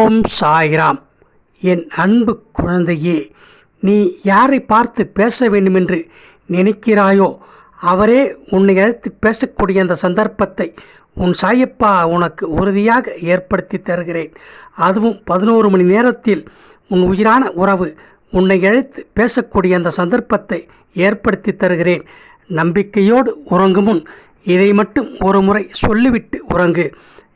ஓம் சாய்ராம். என் அன்பு குழந்தையே நீ யாரை பார்த்து பேச வேண்டுமென்று நினைக்கிறாயோ அவரே உன்னை அழைத்து பேசக்கூடிய அந்த சந்தர்ப்பத்தை உன் சாயப்பா உனக்கு உறுதியாக ஏற்படுத்தி தருகிறேன். அதுவும் பதினோரு மணி நேரத்தில் உன் உயிரான உறவு உன்னை அழைத்து பேசக்கூடிய அந்த சந்தர்ப்பத்தை ஏற்படுத்தி தருகிறேன். நம்பிக்கையோடு உறங்கும் முன் இதை மட்டும் ஒரு முறை சொல்லிவிட்டு உறங்கு.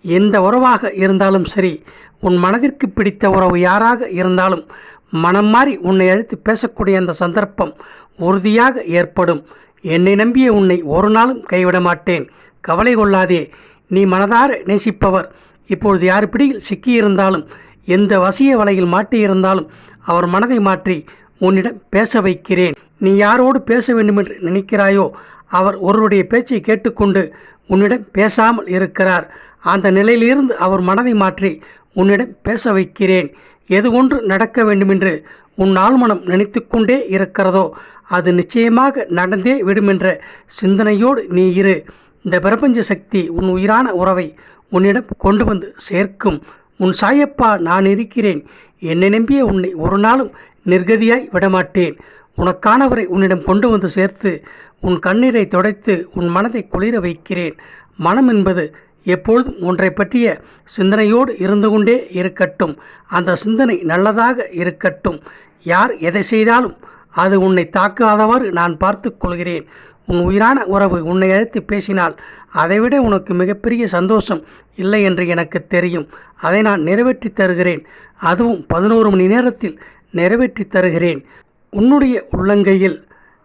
எந்த உறவாக இருந்தாலும் சரி உன் மனதிற்கு பிடித்த உறவு யாராக இருந்தாலும் மனம் மாறி உன்னை அழைத்து பேசக்கூடிய அந்த சந்தர்ப்பம் உறுதியாக ஏற்படும். என்னை நம்பிய உன்னை ஒரு நாளும் கைவிட மாட்டேன். கவலை கொள்ளாதே. நீ மனதார நேசிப்பவர். இப்பொழுது யார் பிடியில் சிக்கியிருந்தாலும் எந்த வசிய வலையில் மாட்டியிருந்தாலும் அவர் மனதை மாற்றி உன்னிடம் பேச வைக்கிறேன். நீ யாரோடு பேச வேண்டுமென்று நினைக்கிறாயோ அவர் ஒருவருடைய பேச்சை கேட்டுக்கொண்டு உன்னிடம் பேசாமல் இருக்கிறார். அந்த நிலையிலிருந்து அவர் மனதை மாற்றி உன்னிடம் பேச வைக்கிறேன். எது ஒன்று நடக்க வேண்டுமென்று உன் ஆழ்மனம் நினைத்து கொண்டே இருக்கிறதோ அது நிச்சயமாக நடந்தே விடுமென்ற சிந்தனையோடு நீ இரு. இந்த பிரபஞ்ச சக்தி உன் உயிரான உறவை உன்னிடம் கொண்டு வந்து சேர்க்கும். உன் சாயப்பா நான் இருக்கிறேன். என்னை நம்பிய உன்னை ஒரு நாளும் நிர்கதியாய் விடமாட்டேன். உனக்கானவரை உன்னிடம் கொண்டு வந்து சேர்த்து உன் கண்ணீரை தொடைத்து உன் மனதை குளிர வைக்கிறேன். மனம் என்பது எப்பொழுதும் ஒன்றை பற்றிய சிந்தனையோடு இருந்து கொண்டே இருக்கட்டும் அந்த சிந்தனை நல்லதாக இருக்கட்டும். யார் எதை செய்தாலும் அது உன்னை தாக்காதவாறு நான் பார்த்து கொள்கிறேன். உன் உயிரான உறவு உன்னை அழைத்து பேசினால் அதைவிட உனக்கு மிகப்பெரிய சந்தோஷம் இல்லை என்று எனக்கு தெரியும். அதை நான் நிறைவேற்றி தருகிறேன். அதுவும் பதினோரு மணி நேரத்தில் நிறைவேற்றி தருகிறேன். உன்னுடைய உள்ளங்கையில்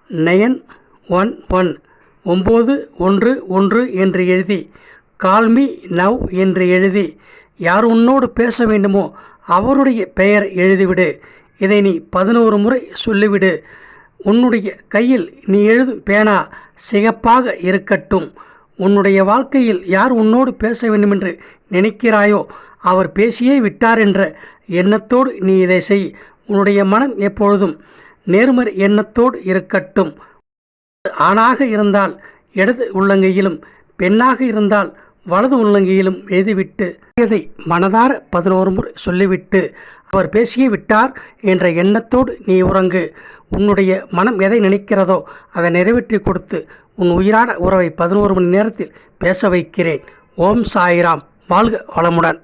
நயன் ஒன் ஒன் ஒம்பது ஒன்று ஒன்று என்று எழுதி கால்மி நவ் என்று எழுதி யார் உன்னோடு பேச வேண்டுமோ அவருடைய பெயர் எழுதிவிடு. இதை நீ பதினோரு முறை சொல்லிவிடு. உன்னுடைய கையில் நீ எழுதும் பேனா சிகப்பாக இருக்கட்டும். உன்னுடைய வாழ்க்கையில் யார் உன்னோடு பேச வேண்டுமென்று நினைக்கிறாயோ அவர் பேசியே விட்டார் என்ற எண்ணத்தோடு நீ இதை செய். உன்னுடைய மனம் எப்பொழுதும் நேர்மறை எண்ணத்தோடு இருக்கட்டும். ஆணாக இருந்தால் இடது உள்ளங்கையிலும் பெண்ணாக இருந்தால் வலது உள்ளங்கையிலும் எழுதிவிட்டு இதை மனதார பதினோரு முறை சொல்லிவிட்டு அவர் பேசியே விட்டார் என்ற எண்ணத்தோடு நீ உறங்கு. உன்னுடைய மனம் எதை நினைக்கிறதோ அதை நிறைவேற்றி கொடுத்து உன் உயிரான உறவை பதினோரு மணி நேரத்தில் பேச வைக்கிறேன். ஓம் சாய்ராம். வாழ்க வளமுடன்.